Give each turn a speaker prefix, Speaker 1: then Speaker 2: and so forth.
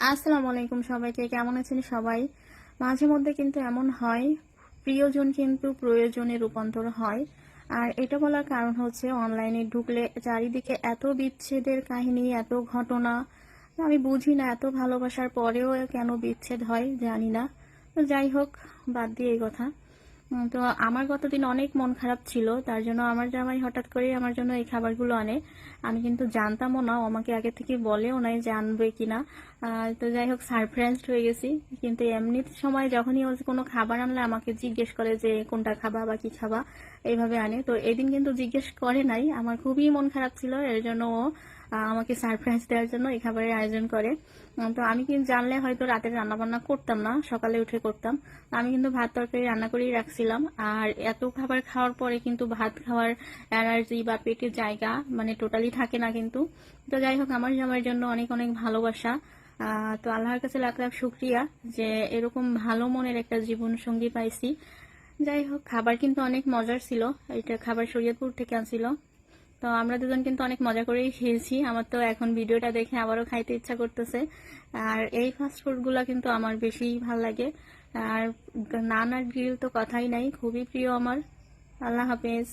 Speaker 1: আসসালামু আলাইকুম সবাইকে, কেমন আছেন সবাই? মাঝে মধ্যে কিন্তু এমন হয়, প্রিয়জন কিন্তু প্রয়োজনে রূপান্তর হয়। আর এটা বলার কারণ হচ্ছে অনলাইনে ঢুকলে চারিদিকে এত বিচ্ছেদের কাহিনী, এত ঘটনা, আমি বুঝি না এত ভালোবাসার পরেও কেন বিচ্ছেদ হয়, জানি না। তো যাই হোক, বাদ দিয়ে এই কথা। তো আমার গতদিন অনেক মন খারাপ ছিল, তার জন্য আমার জামাই হঠাৎ করে আমার জন্য এই খাবারগুলো আনে। আমি কিন্তু জানতামও না আমাকে আগে থেকে বলেও নাই যে আনবে কিনা। তো যাই হোক সারপ্রাইজড হয়ে গেছি। কিন্তু এমনি সময় যখনই ও কোনো খাবার আনলে আমাকে জিজ্ঞেস করে যে কোনটা খাবা বা কি খাবা, এইভাবে আনে। তো এদিন কিন্তু জিজ্ঞেস করে নাই, আমার খুবই মন খারাপ ছিল, এর জন্য ও আমাকে সারপ্রাইজ দেওয়ার জন্য এই খাবারের আয়োজন করে। তো আমি কিন্তু জানলে হয়তো রাতে রান্না বান্না করতাম না, সকালে উঠে করতাম। আমি কিন্তু ভাত তরকারি রান্না করেই রাখছিলাম। আর এত খাবার খাওয়ার পরে কিন্তু ভাত খাওয়ার অ্যালার্জি বা পেটের জায়গা মানে টোটালি থাকে না কিন্তু। তো যাই হোক, আমার জামাইয়ের জন্য অনেক অনেক ভালোবাসা। তো আল্লাহর কাছে লাখ লাখ শুক্রিয়া যে এরকম ভালো মনের একটা জীবন সঙ্গী পাইছি। যাই হোক, খাবার কিন্তু অনেক মজার ছিল। এটা খাবার শরীয়তপুর থেকে আনছিল। তো আমরা দুজন কিন্তু অনেক মজা করেই খেয়েছি। আমার তো এখন ভিডিওটা দেখে আবারও খাইতে ইচ্ছা করতেছে। আর এই ফাস্টফুডগুলো কিন্তু আমার বেশি ভালো লাগে। আর নান আর গ্রিল তো কথাই নাই, খুবই প্রিয় আমার। আল্লাহ হাফেজ।